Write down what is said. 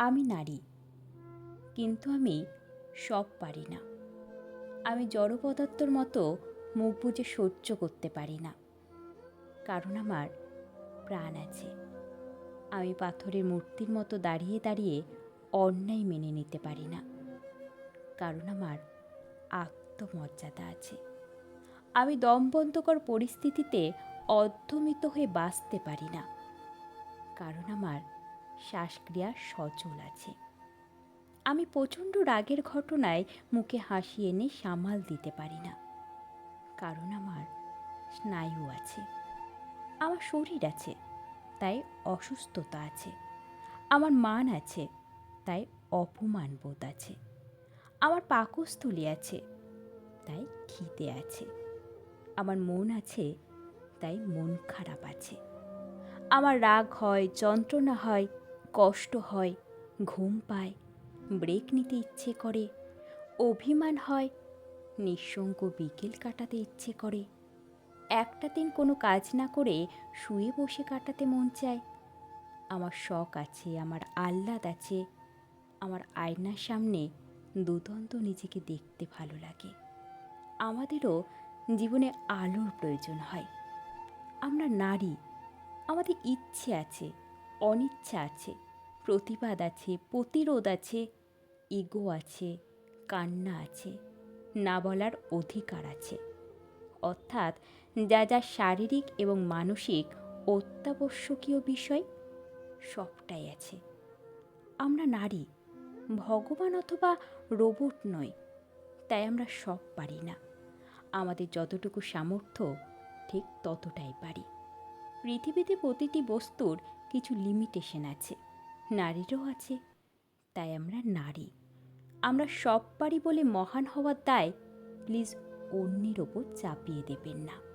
আমি নারী, কিন্তু আমি সব পারি না। আমি জড় পদার্থর মতো মুখ বুজে সহ্য করতে পারি না। কারণ আমার প্রাণ আছে। আমি পাথরের মূর্তির মতো দাঁড়িয়ে দাঁড়িয়ে অন্যায় মেনে নিতে পারি না। কারণ আমার আত্মমর্যাদা আছে। আমি দমবন্ধকর পরিস্থিতিতে অধ্যমিত হয়ে বাঁচতে পারি না। কারণ আমার শ্বাসক্রিয়া সচল আছে। আমি প্রচণ্ড রাগের ঘটনায় মুখে হাসি এনে সামাল দিতে পারি না। কারণ আমার স্নায়ু আছে। আমার শরীর আছে, তাই অসুস্থতা আছে। আমার মান আছে, তাই অপমান বোধ আছে। আমার পাকস্থলী আছে, তাই খিদে আছে। আমার মন আছে, তাই মন খারাপ আছে। আমার রাগ হয়, যন্ত্রণা হয় কষ্ট হয়, ঘুম পায় ব্রেক নিতে ইচ্ছে করে, অভিমান হয়, নিঃসঙ্গ বিকেল কাটাতে ইচ্ছে করে। একটা দিন কোনো কাজ না করে শুয়ে বসে কাটাতে মন চায়। আমার শখ আছে, আমার আহ্লাদ আছে, আমার আয়নার সামনে দুদন্ত নিজেকে দেখতে ভালো লাগে। আমাদেরও জীবনে আলোর প্রয়োজন হয়। আমরা নারী, আমাদের ইচ্ছে আছে, অনিচ্ছা আছে প্রতিবাদ আছে, প্রতিরোধ আছে, ইগো আছে, কান্না আছে, না বলার অধিকার আছে। অর্থাৎ যা যা শারীরিক এবং মানসিক অত্যাবশ্যকীয় বিষয়, সবটাই আছে। আমরা নারী, ভগবান অথবা রোবট নয় তাই আমরা সব পারি না। আমাদের যতটুকু সামর্থ্য, ঠিক ততটাই পারি। পৃথিবীতে প্রতিটি বস্তুর কিছু লিমিটেশন আছে। নারীরও আছে, তাই আমরা নারী। আমরা সব পারি বলে মহান হওয়ার দায় প্লিজ অন্যের ওপর চাপিয়ে দেবেন না।